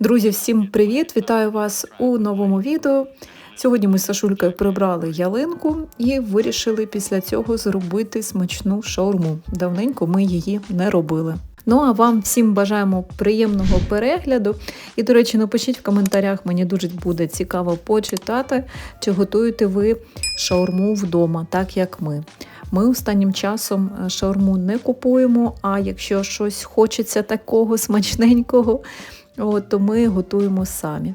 Друзі, всім привіт! Вітаю вас у новому відео. Сьогодні ми з Сашулькою прибрали ялинку і вирішили після цього зробити смачну шаурму. Давненько ми її не робили. Ну а вам всім бажаємо приємного перегляду. І, до речі, напишіть в коментарях, мені дуже буде цікаво почитати, чи готуєте ви шаурму вдома, так як ми. Ми останнім часом е, шаурму не купуємо, а якщо щось хочеться такого смачненького, от, то ми готуємо самі.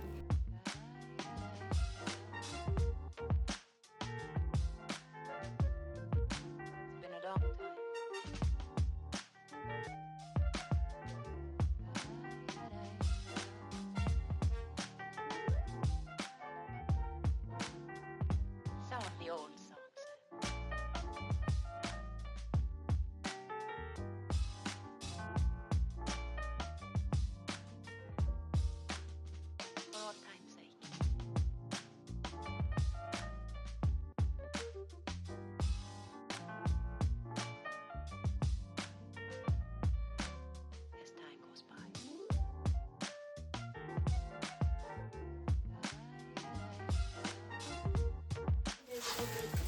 Okay.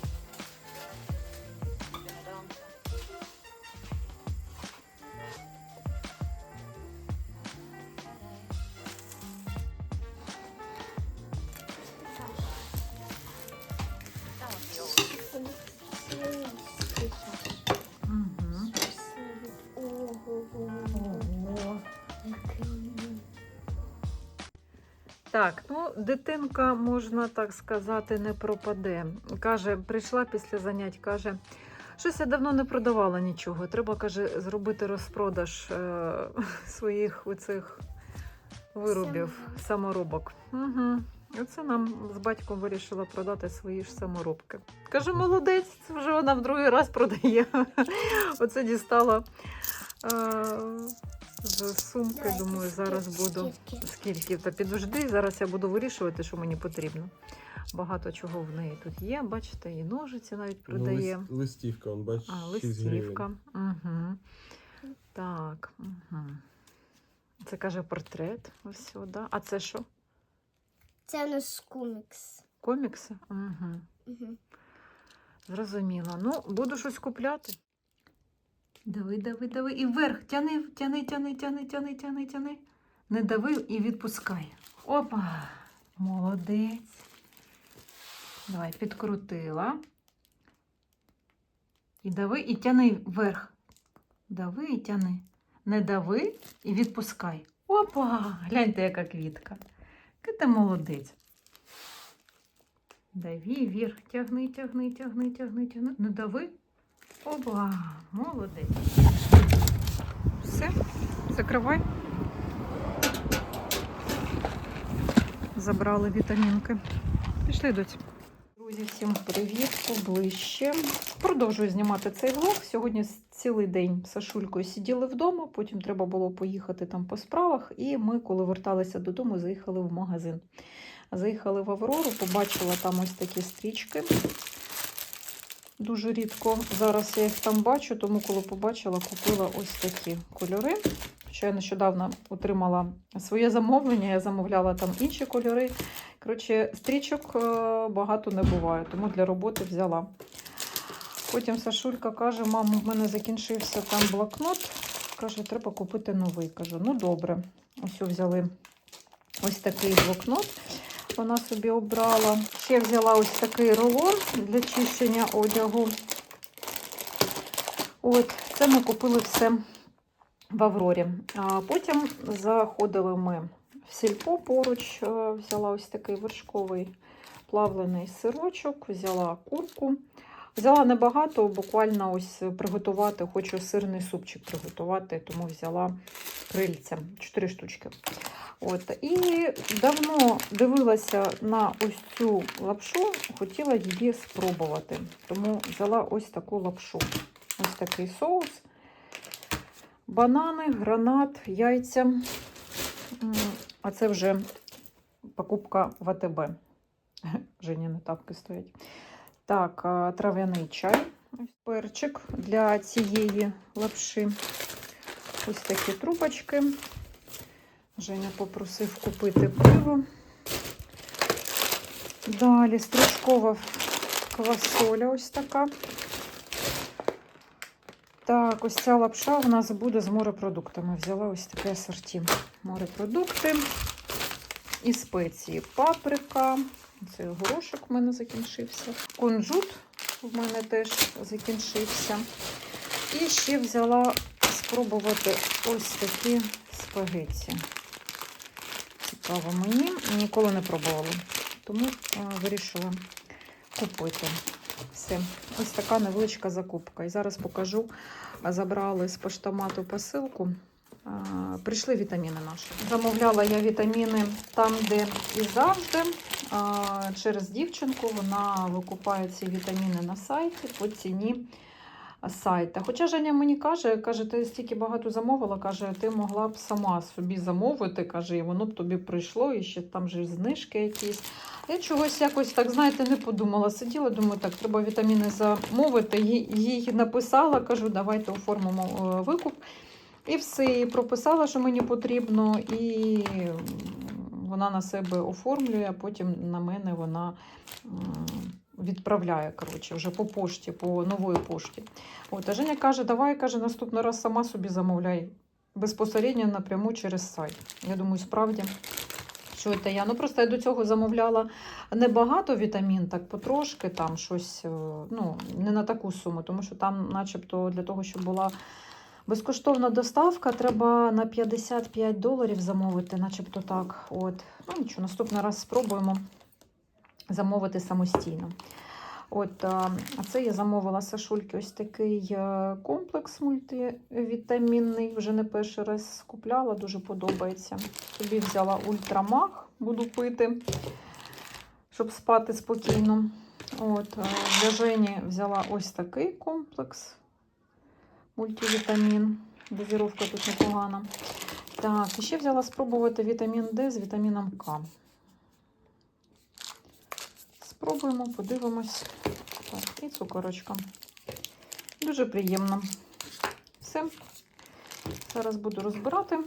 Так, ну дитинка, можна так сказати, не пропаде. Каже, прийшла після занять, каже, щось я давно не продавала нічого. Треба, каже, зробити розпродаж е, своїх оцих виробів, саморобок. Угу. Оце нам з батьком вирішила продати свої ж саморобки. Каже, молодець, це вже вона в другий раз продає. Оце дістала. Е, з сумки, думаю, зараз буду. Скільки? Та підожди, зараз я буду вирішувати, що мені потрібно. Багато чого в неї тут є. Бачите, і ножиці навіть продає. Ну, лист- листівка, он бачиш, А, листівка. Угу. Так. Угу. Це каже портрет. Ось сюди. А це що? Це у нас комікс. Комікси? Угу. Угу. Зрозуміло. Ну, буду щось купляти. Дави, дави, дави. І вверх. Тяни, тяни, тяни, тяни, тяни, тяни, тяни. Не дави і відпускай. Опа! Молодець. Давай, підкрутила. І дави, і тяни вверх. Дави і тяни. Не дави і відпускай. Опа! Гляньте, яка квітка. Ти молодець. Дави вверх, тягни, тягни, тягни, тягни, тягни. Не дави. Опа, молодець. Все, закривай. Забрали вітамінки. Пішли доці. Друзі, всім привіт, поближче. Продовжую знімати цей влог. Сьогодні цілий день з Сашулькою сиділи вдома, потім треба було поїхати там по справах. І ми, коли верталися додому, заїхали в магазин. Заїхали в Аврору, побачила там ось такі стрічки. Дуже рідко зараз я їх там бачу, тому коли побачила, купила ось такі кольори. Що я нещодавно отримала своє замовлення, я замовляла там інші кольори. Коротше, стрічок е, багато не буває, тому для роботи взяла. Потім Сашулька каже: мамо, в мене закінчився там блокнот. Каже, треба купити новий. Кажу, ну добре. Ось взяли ось такий блокнот. Вона собі обрала. Ще взяла ось такий рулон для чищення одягу. От, це ми купили все в Аврорі. А потім заходили ми в сільпо поруч, е, взяла ось такий вершковий плавлений сирочок, взяла курку. Взяла небагато, буквально ось приготувати, хочу сирний супчик приготувати, тому взяла крильця, 4 штучки. От. І давно дивилася на ось цю лапшу, хотіла її спробувати. Тому взяла ось таку лапшу. Ось такий соус. Банани, гранат, яйця. А це вже покупка в АТБ. Женіни тапки стоять. Так, трав'яний чай. Перчик для цієї лапши. Ось такі трубочки. Женя попросив купити пиво. Далі стручкова квасоля ось така. Так, ось ця лапша у нас буде з морепродуктами. Взяла ось таке асорті. Морепродукти і спеції. Паприка. Цей горошок в мене закінчився. Кунжут в мене теж закінчився. І ще взяла спробувати ось такі спагетті. Цікаво мені. Ніколи не пробувала. Тому вирішила купити. Все. Ось така невеличка закупка. І зараз покажу. Забрали з поштомату посилку. Прийшли вітаміни наші. Замовляла я вітаміни там, де і завжди. Через дівчинку вона викупає ці вітаміни на сайті по ціні сайта. Хоча Женя мені каже, каже, ти стільки багато замовила, каже, ти могла б сама собі замовити, каже, і воно б тобі прийшло, і ще там же знижки якісь. Я чогось якось так, знаєте, не подумала. Сиділа, думаю, так, треба вітаміни замовити. Їй написала, кажу, давайте оформимо е, викуп. І все, і прописала, що мені потрібно, і вона на себе оформлює, а потім на мене вона відправляє коротше, вже по пошті, по нової пошті. От, а Женя каже, давай каже, наступний раз сама собі замовляй безпосередньо напряму через сайт. Я думаю, справді. Що це я? Ну просто я до цього замовляла небагато вітамін, так потрошки, там щось, е, ну, не на таку суму, тому що там, начебто, для того, щоб була безкоштовна доставка, треба на 55 доларів замовити, начебто так. От. Ну нічого, наступний раз спробуємо замовити самостійно. От, а це я замовила Сашульки ось такий е, комплекс мультивітамінний. Вже не перший раз купляла, дуже подобається. Собі взяла ультрамаг, буду пити, щоб спати спокійно. От, для Жені взяла ось такий комплекс мультивітамін. Дозіровка тут непогана. Так, і ще взяла спробувати вітамін Д з вітаміном К. Спробуємо, подивимось. Так, і цукорочка. Дуже приємно. Все. Зараз буду розбирати.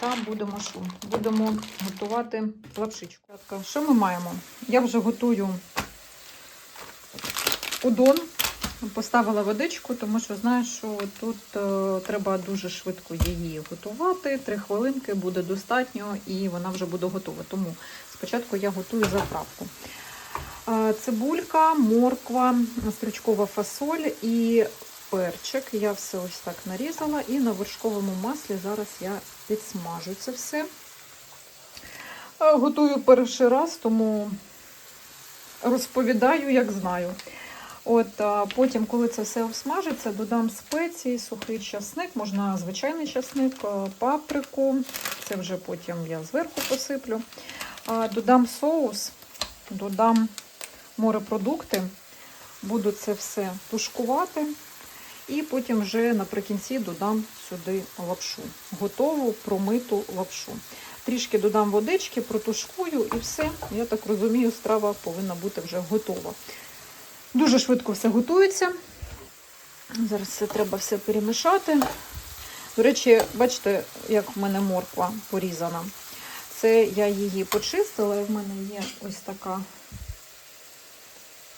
Та будемо що? Будемо готувати лапшичку. Що ми маємо? Я вже готую удон. Поставила водичку, тому що знаю, що тут е, треба дуже швидко її готувати. Три хвилинки буде достатньо і вона вже буде готова. Тому спочатку я готую заправку. Е, цибулька, морква, стручкова фасоль і перчик. Я все ось так нарізала. І на вершковому маслі зараз я підсмажу це все. Е, Готую перший раз, тому розповідаю, як знаю. От, Потім, коли це все обсмажиться, додам спеції, сухий часник, можна звичайний часник, паприку. Це вже потім я зверху посиплю. Додам соус, додам морепродукти, буду це все тушкувати. І потім вже наприкінці додам сюди лапшу. Готову промиту лапшу. Трішки додам водички, протушкую і все. Я так розумію, страва повинна бути вже готова. Дуже швидко все готується. Зараз це треба все перемішати. До речі, бачите, як в мене морква порізана. Це я її почистила, і в мене є ось така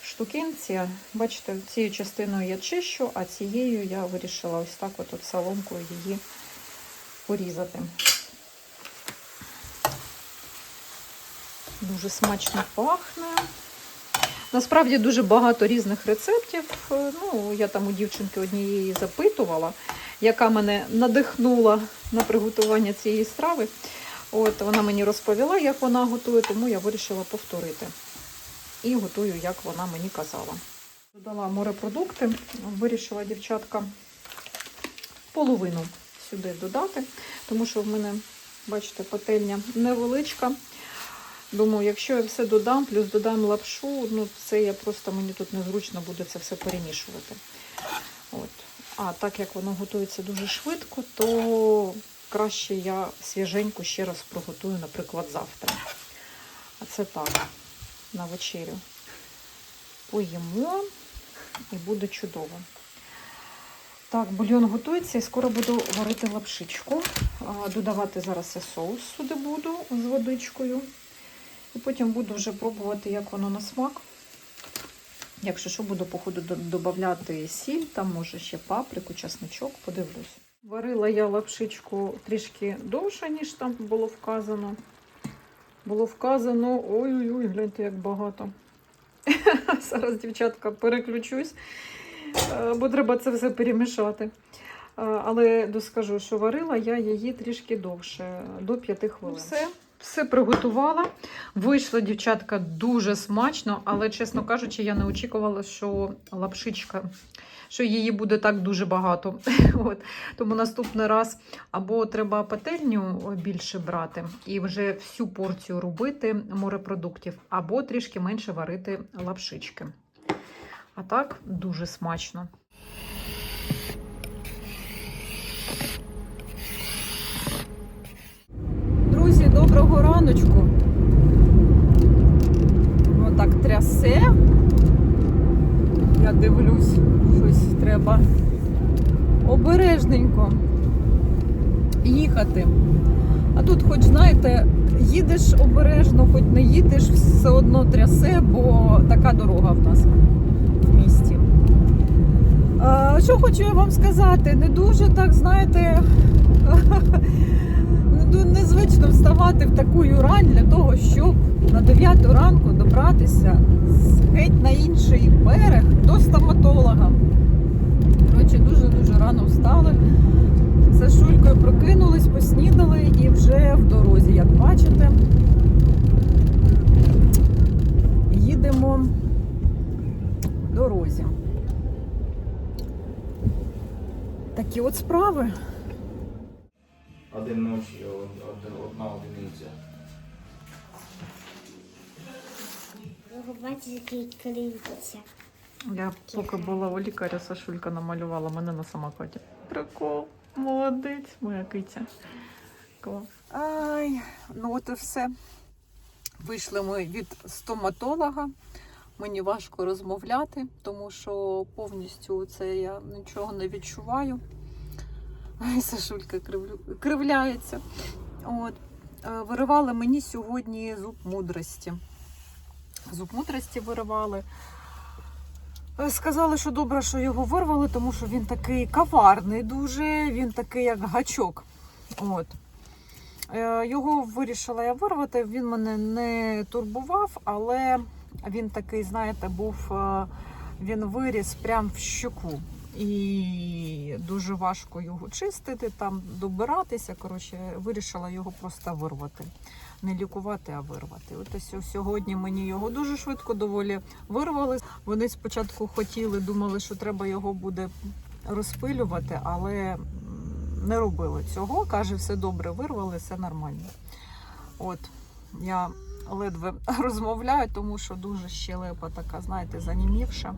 штукенція. Бачите, цією частиною я чищу, а цією я вирішила ось так от, от соломкою її порізати. Дуже смачно пахне. Насправді дуже багато різних рецептів. Е, Ну, я там у дівчинки однієї запитувала, яка мене надихнула на приготування цієї страви. От вона мені розповіла, як вона готує, тому я вирішила повторити. І готую, як вона мені казала. Додала морепродукти, вирішила дівчатка половину сюди додати, тому що в мене, бачите, пательня невеличка. Думаю, якщо я все додам, плюс додам лапшу, ну це я просто мені тут незручно буде це все перемішувати. От. А так як воно готується дуже швидко, то краще я свіженьку ще раз приготую, наприклад, завтра. А це так, на вечерю. Поїмо і буде чудово. Так, бульйон готується і скоро буду варити лапшичку. Додавати зараз я соус сюди буду з водичкою. І потім буду вже пробувати, як воно на смак. Якщо що, буду, походу, до- додавати сіль, там може ще паприку, чесничок, подивлюсь. Варила я лапшичку трішки довше, ніж там було вказано. Було вказано, ой-ой-ой, гляньте, як багато. Зараз, дівчатка, переключусь, е, бо треба це все перемішати. Е, Але доскажу, що варила я її трішки довше, до 5 хвилин. Все, все приготувала. Вийшло, дівчатка, дуже смачно, але, чесно кажучи, я не очікувала, що лапшичка, що її буде так дуже багато. От. Тому наступний раз або треба пательню більше брати і вже всю порцію робити морепродуктів, або трішки менше варити лапшички. А так дуже смачно. Друзі, доброго раночку. Отак трясе. Я дивлюсь, щось треба обережненько їхати. А тут, хоч знаєте, їдеш обережно, хоч не їдеш, все одно трясе, бо така дорога в нас в місті. Що хочу я вам сказати? Не дуже так, знаєте, не незвично вставати в таку рань для того, щоб на 9 ранку добратися геть на інший берег до стоматолога. Коротше, дуже-дуже рано встали. За Шулькою прокинулись, поснідали і вже в дорозі, як бачите. Їдемо в дорозі. Такі от справи. Один ночі, од- од- одна одиниця. Я поки була у лікаря, Сашулька намалювала мене на самокаті. Прикол, молодець, моя киця. Клас. Ай, ну от і все. Вийшли ми від стоматолога. Мені важко розмовляти, тому що повністю це я нічого не відчуваю. Сашулька кривлю... кривляється. От. Е, Виривали мені сьогодні зуб мудрості. Зуб мудрості виривали. Е, Сказали, що добре, що його вирвали, тому що він такий каварний дуже, він такий, як гачок. От. Е, Його вирішила я вирвати, він мене не турбував, але він такий, знаєте, був, він виріс прямо в щоку. І дуже важко його чистити, там добиратися. Коротше, вирішила його просто вирвати. Не лікувати, а вирвати. От ось сьогодні мені його дуже швидко доволі вирвали. Вони спочатку хотіли, думали, що треба його буде розпилювати, але не робили цього. Каже, все добре, вирвали, все нормально. От я ледве розмовляю, тому що дуже щелепа така, знаєте, занімівша.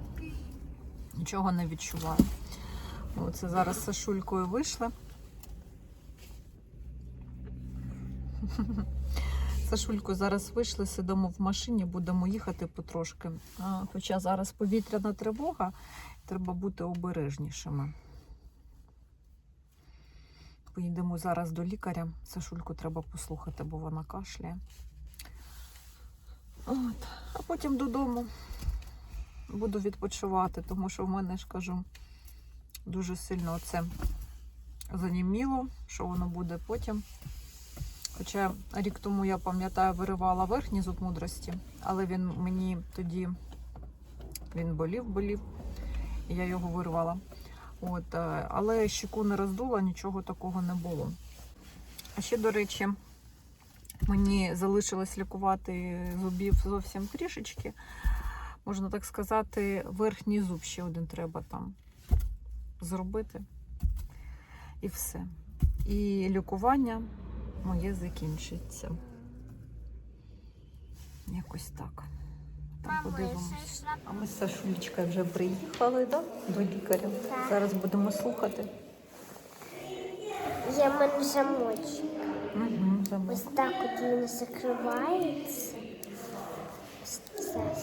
Нічого не відчуваю. Оце зараз Сашулькою вийшли. Сашулькою зараз вийшли, сидимо в машині, будемо їхати потрошки. Хоча зараз повітряна тривога, треба бути обережнішими. Поїдемо зараз до лікаря. Сашульку треба послухати, бо вона кашляє. От. А потім додому буду відпочивати, тому що в мене ж кажу, дуже сильно це заніміло, що воно буде потім. Хоча рік тому я пам'ятаю, виривала верхній зуб мудрості, але він мені тоді він болів, болів, і я його вирвала. От, е, але щеку не роздула, нічого такого не було. А ще, до речі, мені залишилось лікувати зубів зовсім трішечки. Можна так сказати, верхній зуб ще один треба там зробити. І все. І лікування моє закінчиться. Якось так. Там подивимось. А ми з Сашулечкою вже приїхали да? до лікаря. Так. Зараз будемо слухати. Є в мене замочок. Угу, Ось так от він закривається. Ось Це,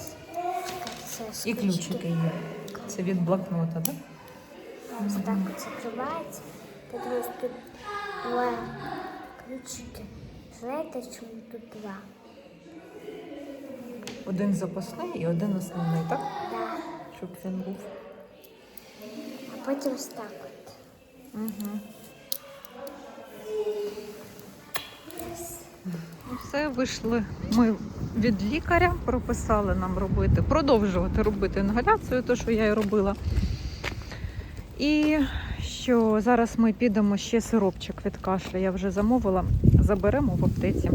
це І ключики є. Це від блокнота, так? Да? Ось так от закривається. Ось тут ключики. Знаєте, чому тут два? Один запасний і один основний, так? Да. Щоб він був. А потім ось так от. Угу. Все, вийшли ми від лікаря, прописали нам робити, продовжувати робити інгаляцію, то що я і робила. І що зараз ми підемо ще сиропчик від кашля. Я вже замовила, заберемо в аптеці.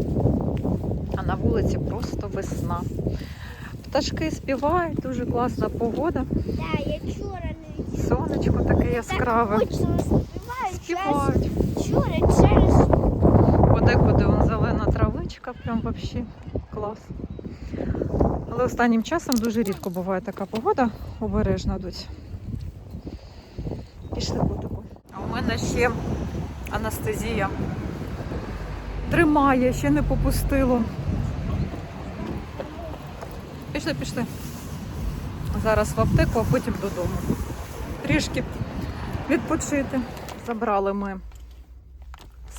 А на вулиці просто весна. Пташки співають, дуже класна погода. Да, я вчора не Сонечко таке яскраве. Співають. Вчора травичка, прям вообще клас. Але останнім часом дуже рідко буває така погода. Обережно дуть. Пішли котику. А у мене ще анестезія. Тримає, ще не попустило. Пішли, пішли. Зараз в аптеку, а потім додому. Трішки відпочити. Забрали ми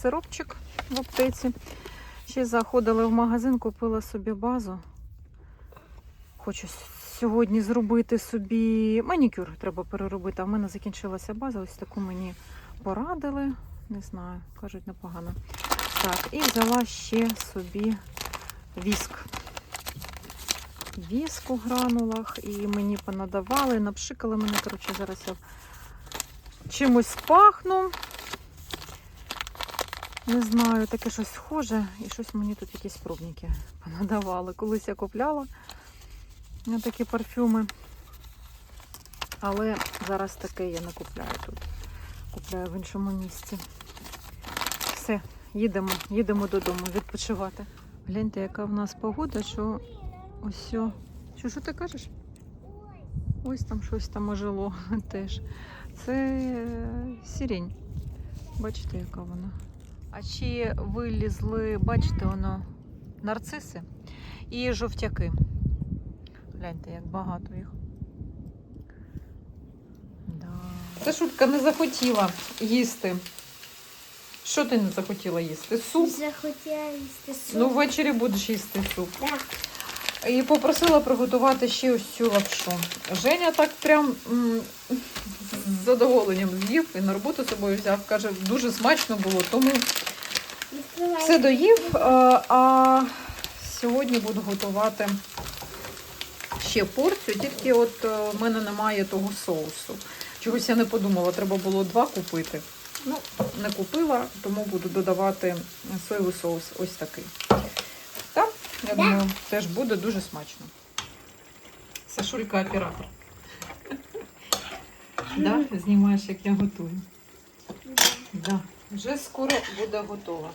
сиропчик в аптеці. Ще заходили в магазин, купила собі базу. Хочу сьогодні зробити собі манікюр, треба переробити. А в мене закінчилася база. Ось таку мені порадили. Не знаю, кажуть, непогано. Так, і взяла ще собі віск. Віск у гранулах, і мені понадавали, напшикали мене. Коротше, зараз я чимось пахну. Не знаю, таке щось схоже, і щось мені тут якісь пробники понадавали. Колись я купляла на такі парфюми. Але зараз таке я не купляю тут. Купляю в іншому місці. Все, їдемо, їдемо додому відпочивати. Гляньте, яка в нас погода, що ось. Що, що ти кажеш? Ось там щось там ожило теж. Це е, сірень. Бачите, яка вона. А ще вилізли, бачите, воно нарциси і жовтяки. Гляньте, як багато їх. Да. Та шутка не захотіла їсти. Що ти не захотіла їсти? Суп? захотіла їсти суп. Ну, ввечері будеш їсти суп. Да. І попросила приготувати ще ось цю лапшу. Женя так прям з задоволенням з'їв і на роботу з собою взяв. Каже, дуже смачно було, тому все доїв. А, а сьогодні буду готувати ще порцію, тільки от е, в мене немає того соусу. Чогось я не подумала, треба було два купити. Ну, не купила, тому буду додавати соєвий соус ось такий. Я думаю, теж буде дуже смачно. Сашулька оператор. Да, знімаєш, як я готую. Да. Вже скоро буде готова.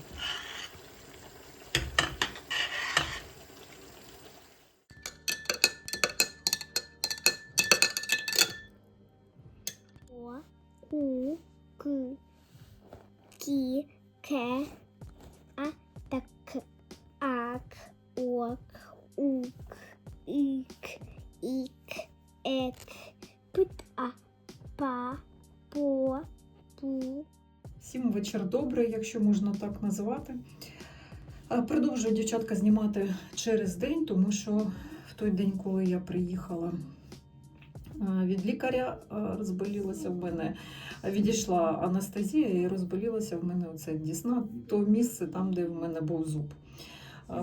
Вечір добрий, якщо можна так називати. Е, Продовжую дівчатка знімати через день, тому що в той день, коли я приїхала е, від лікаря, е, розболілася в мене, відійшла анестезія і розболілася в мене оце дісна, то місце там, де в мене був зуб.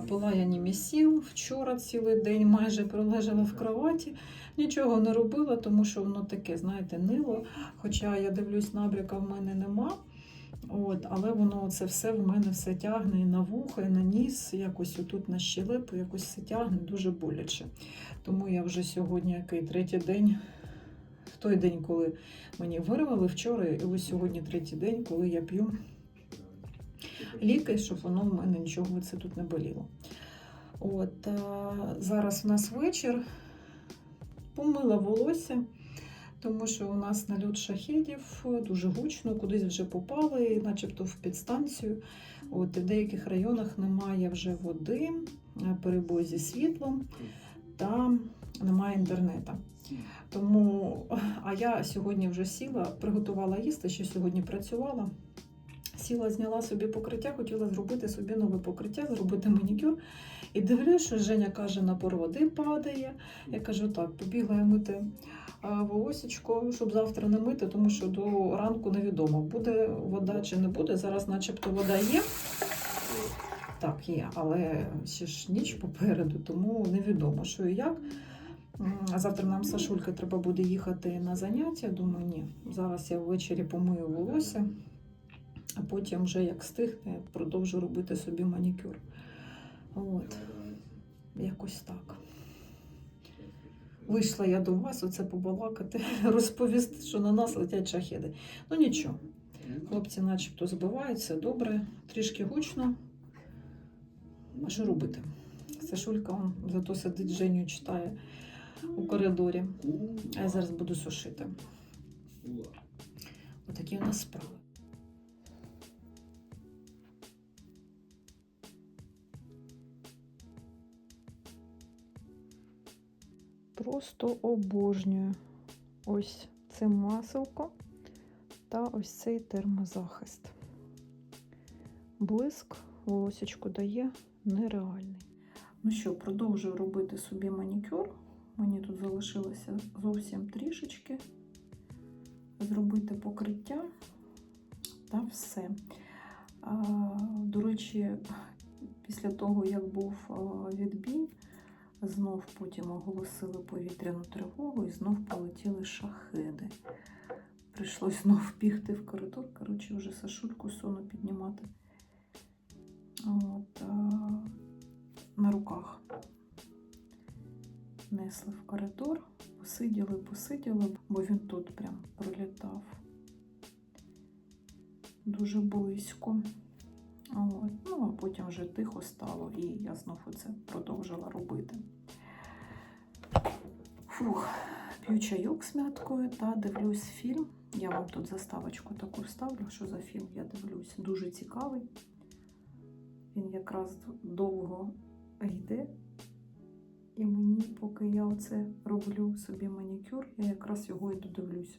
Пила я німісіл вчора цілий день, майже пролежала в кроваті, нічого не робила, тому що воно таке, знаєте, нило. Хоча я дивлюсь, набряка в мене нема. От, але воно це все в мене все тягне і на вуха, і на ніс, якось отут на щелепу, якось все тягне дуже боляче. Тому я вже сьогодні, який третій день, в той день, коли мені вирвали вчора, і ось сьогодні третій день, коли я п'ю ліки, щоб воно в мене нічого це тут не боліло. От, а, зараз у нас вечір, помила волосся тому що у нас нальот шахедів дуже гучно, кудись вже попали, начебто в підстанцію. От, і в деяких районах немає вже води, е, перебої зі світлом та немає інтернету. Тому, а я сьогодні вже сіла, приготувала їсти, що сьогодні працювала. Сіла, зняла собі покриття, хотіла зробити собі нове покриття, зробити манікюр. І дивлюсь, що Женя каже, напор води падає. Я кажу, так, побігла я мити волосечко, щоб завтра не мити, тому що до ранку невідомо, буде вода чи не буде. Зараз, начебто, вода є. Так, є, але ще ж ніч попереду, тому невідомо, що і як. А завтра нам з Сашулькою треба буде їхати на заняття. Думаю, ні. Зараз я ввечері помию волосся, а потім, вже як стихне, продовжу робити собі манікюр. От, якось так. Вийшла я до вас, оце побалакати, розповісти, що на нас летять шахеди. Ну нічого, хлопці начебто збиваються добре, трішки гучно. А що робити? Сашулька он зато сидить Женю читає у коридорі. А я зараз буду сушити. Отакі у нас справи. Просто обожнюю ось це маселко та ось цей термозахист. Блиск волосечку дає нереальний. Ну що, продовжую робити собі манікюр. Мені тут залишилося зовсім трішечки зробити покриття та все. До речі, після того, як був відбій, знов потім оголосили повітряну тривогу і знов полетіли шахеди. Прийшлось знов бігти в коридор. Коротше, вже Сашульку сону піднімати. От, а, на руках несли в коридор, посиділи, посиділи, бо він тут прям пролітав дуже близько. Ну, а потім вже тихо стало, і я знову це продовжила робити. Фух, п'ю чайок з мяткою та дивлюсь фільм. Я вам тут заставочку таку вставлю, що за фільм я дивлюсь. Дуже цікавий. Він якраз довго йде. І мені, поки я оце роблю собі манікюр, я якраз його і додивлюсь.